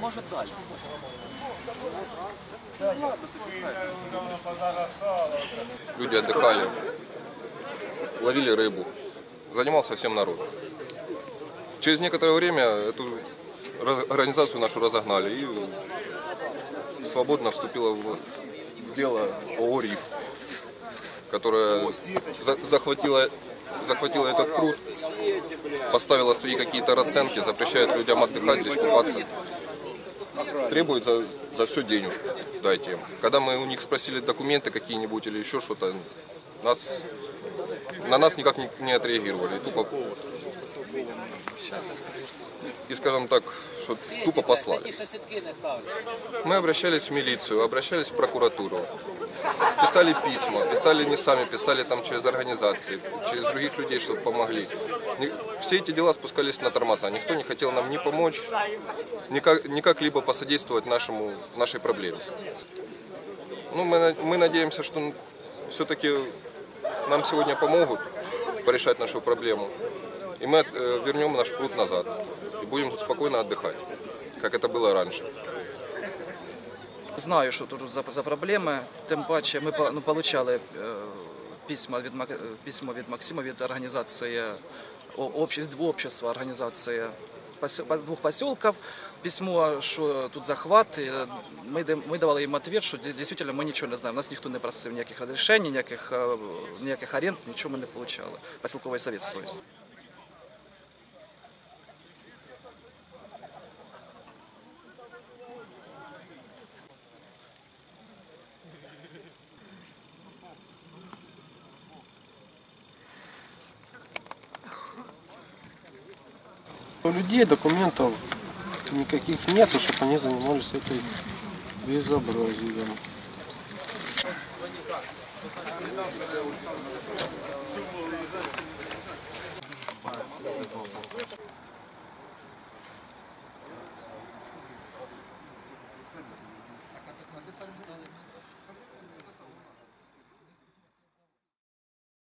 може далі. Люди отдыхали, ловили рыбу. Занимался всем народ. Через некоторое время эту организацию нашу разогнали и свободно вступила в дело ООО «Риф», которая за- захватила, захватила этот пруд, поставила свои какие-то расценки, запрещает людям отдыхать здесь, купаться. Требует за, за все денежку, дайте им. Когда мы у них спросили документы какие-нибудь или еще что-то, нас, на нас никак не, не отреагировали. Тупо, и скажем так, что тупо послали. Мы обращались в милицию, обращались в прокуратуру. Писали письма, писали не сами, писали там через организации, через других людей, чтобы помогли. Все эти дела спускались на тормоза. Никто не хотел нам ни помочь, никак, никак либо посодействовать нашему, нашей проблеме. Ну, мы, мы надеемся, что все-таки нам сегодня помогут порешать нашу проблему. И мы э, вернем наш пруд назад. И будем спокойно отдыхать, как это было раньше. Знаю, що тут за, за проблеми. Тим паче, ми по- ну, получали е, письма від Мак- е, письмо від Максима від організації о- обществ, від общества організації посел- по- двох поселків. Письмо, що тут захват. І Ми, дам- ми давали їм відповідь, що ді- дійсно ми нічого не знаємо. Нас ніхто не просив ніяких розрішень, ніяких, е, ніяких аренд, нічого ми не отримали. Поселковий совет, то есть. У людей документов никаких нету, чтобы они занимались этой безобразием.